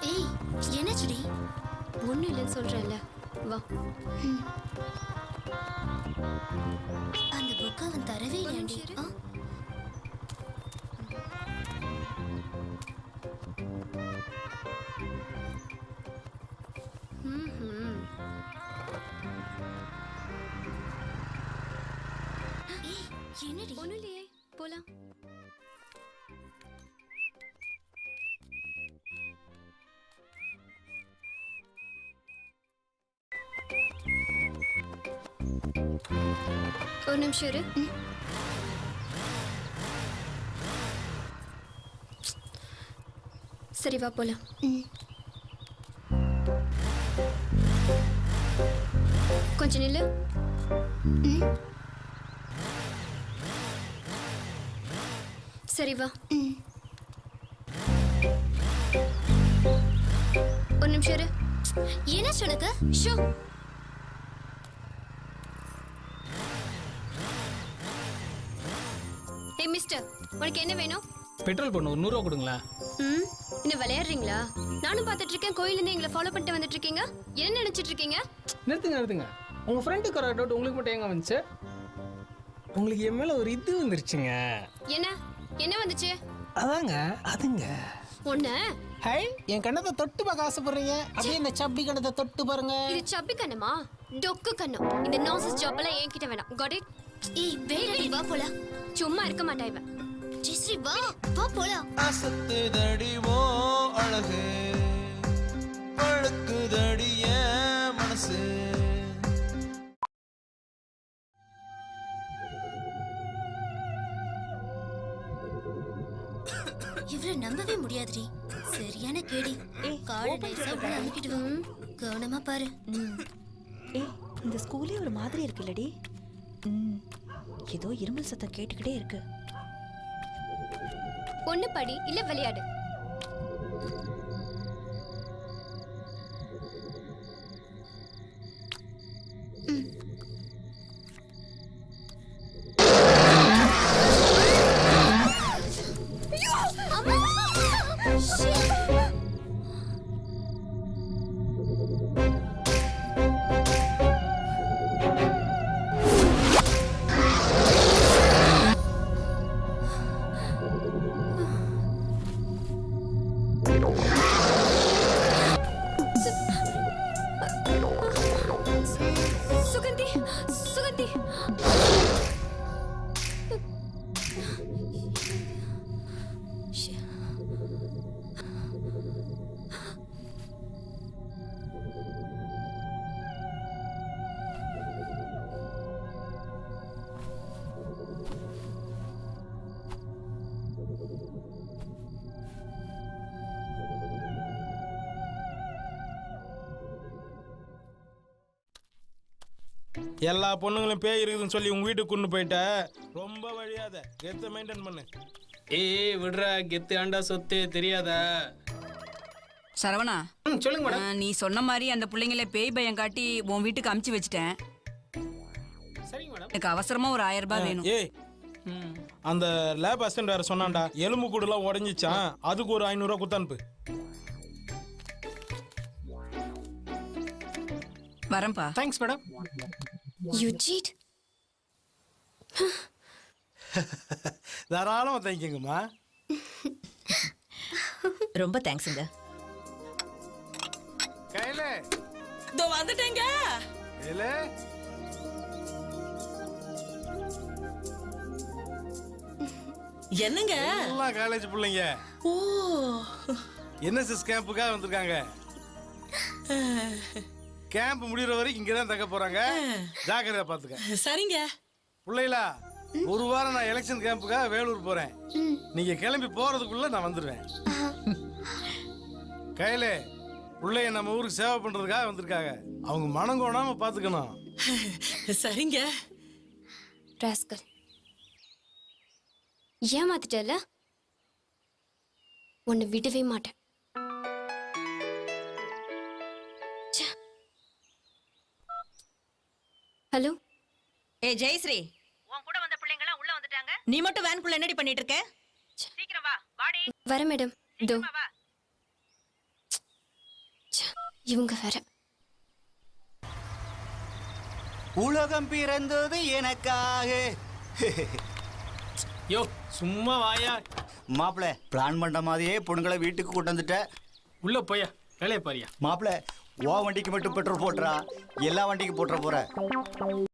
ஏய் என்னாச்சுடி? ஒன்றும் இல்லைன்னு சொல்கிறேன்ல வா. அந்த புக் அவன் தரவே இல்லையாண்டி. ஆ? என்னடி? ஒன்றும் இல்லையே. போகலாம் ஒரு நிமிஷம் இரு. சரி வா போலாம் கொஞ்சம் நில்லு. ம். சரி வா. ஒரு நிமிஷம் இரு. என்னாச்சு உனக்கு ஷோ. ஏ மிஸ்டர் உனக்கு என்ன வேணும்? பெட்ரோல் பண்ணு ஒரு நூறுரூவா கொடுங்களேன். ம் இன்னும் விளையாடுறீங்களா? நானும் பார்த்துட்டு இருக்கேன் கோயிலேருந்து எங்களை ஃபாலோ பண்ணிட்டு வந்துட்டு இருக்கீங்க. என்ன நினைச்சிட்டு இருக்கீங்க? நிறுத்துங்க நிறுத்துங்க. உங்கள் ஃப்ரெண்டுக்கு ஒரு டவுட் உங்களுக்கு மட்டும் எங்கே வந்துச்சு உங்களுக்கு என் மேலே ஒரு இது வந்துருச்சுங்க. என்ன? என்ன வந்துச்சு? அதாங்க அதுங்க. ஒண்ணு? ஹை என் கண்ணத்தை தொட்டு பார்க்க ஆசைப்படுறீங்க. அப்படியே இந்த சப்பி கண்ணத்தை தொட்டு பாருங்க. இது சப்பி கண்ணமா? டொக்கு கண்ணம் இந்த நாசஸ் ஜாப் எல்லாம் என்கிட்ட வேணாம். Got it? ஏய் வேடடி வா போலாம் சும்மா இருக்க மாட்டா இவ. ஜெஸ்ரீ வா வா போலாம். அசத்துதடி ஓ அழகு. பழுக்குதடி இவரை நம்பவே முடியாதுடி. சரியான கேடி காலை நைஸா உள்ள அமுக்கிட்டு வா கவனமா பாரு. ஏய் இந்த ஸ்கூலே ஒரு மாதிரி இருக்குல்லடி. ம். ஏதோ இருமல் சத்தம் கேட்டுக்கிட்டே இருக்கு. ஒண்ணு படி இல்ல விளையாடு. 嗯。எல்லா பொண்ணுங்களும் பேய் இருக்குதுன்னு சொல்லி உங்க வீட்டுக்கு கொண்டு போயிட்ட. ரொம்ப வழியாத. கெத்த மெயின்டைன் பண்ணு. ஏய் விடுறா. கெத்து ஆண்டா சொத்து தெரியாதா. சரவணா ம் சொல்லுங்க மேடம். நீ சொன்ன மாதிரி அந்த பிள்ளைங்கள பேய் பயம் காட்டி உன் வீட்டுக்கு அமுச்சு வச்சிட்டேன். சரிங்க மேடம். எனக்கு அவசரமா ஒரு ஆயிரம் ரூபாய் வேணும். ஏய் ம். அந்த லேப் அசிஸ்டன்ட் வேற சொன்னான்டா. எலும்பு கூடுலாம் உடஞ்சிச்சான் அதுக்கு ஒரு ஐநூறுரூவா கொடுத்து அனுப்பு. வரேன்ப்பா தேங்க்ஸ் மேடம் யூ சீட் தாராளமா தேங்கிக்கங்கம்மா. ரொம்ப தேங்க்ஸுங்க கையில. இதோ வந்துட்டேங்க. கையில. என்னங்க? எல்லாம் காலேஜ் பிள்ளைங்க. ஓ. என்எஸ்எஸ் கேம்புக்காக வந்திருக்காங்க. கேம்ப் முடிகிற வரைக்கும் இங்கே தான் தக்க போறாங்க ஜாக்கிரதை பார்த்துக்க சரிங்க. பிள்ளைகளா ஒரு வாரம் நான் எலெக்ஷன் கேம்புக்காக வேலூர் போறேன். நீங்க கிளம்பி போறதுக்குள்ள நான் வந்துடுவேன் கையிலே பிள்ளைய நம்ம ஊருக்கு சேவை பண்றதுக்காக வந்திருக்காங்க. அவங்க மனம் கோணாம பாத்துக்கணும். சரிங்க. ராஸ்கல் ஏமாத்திட்டல உன்னை விடவே மாட்டேன். ஹலோ? ஏ ஜெயஸ்ரீ. உன் கூட வந்த பிள்ளைங்களாம் உள்ள வந்துட்டாங்க. நீ மட்டும் வேனுக்குள்ள என்னடி பண்ணிட்டு இருக்க? வர மேடம். இதோ. ச்ச, இவங்க வேற. உலகம் பிறந்தது எனக்காக. யோ சும்மா வாயா. மாப்பிள பிளான் பண்ண மாதிரியே பொண்ணுங்களை வீட்டுக்கு கொண்டு வந்துட்ட. உள்ள போயா வேலையை பாரியா? மாப்பிள ஓ வண்டிக்கு மட்டும் பெட்ரோல் போட்டுறா. எல்லா வண்டிக்கும் போட்டுற போற.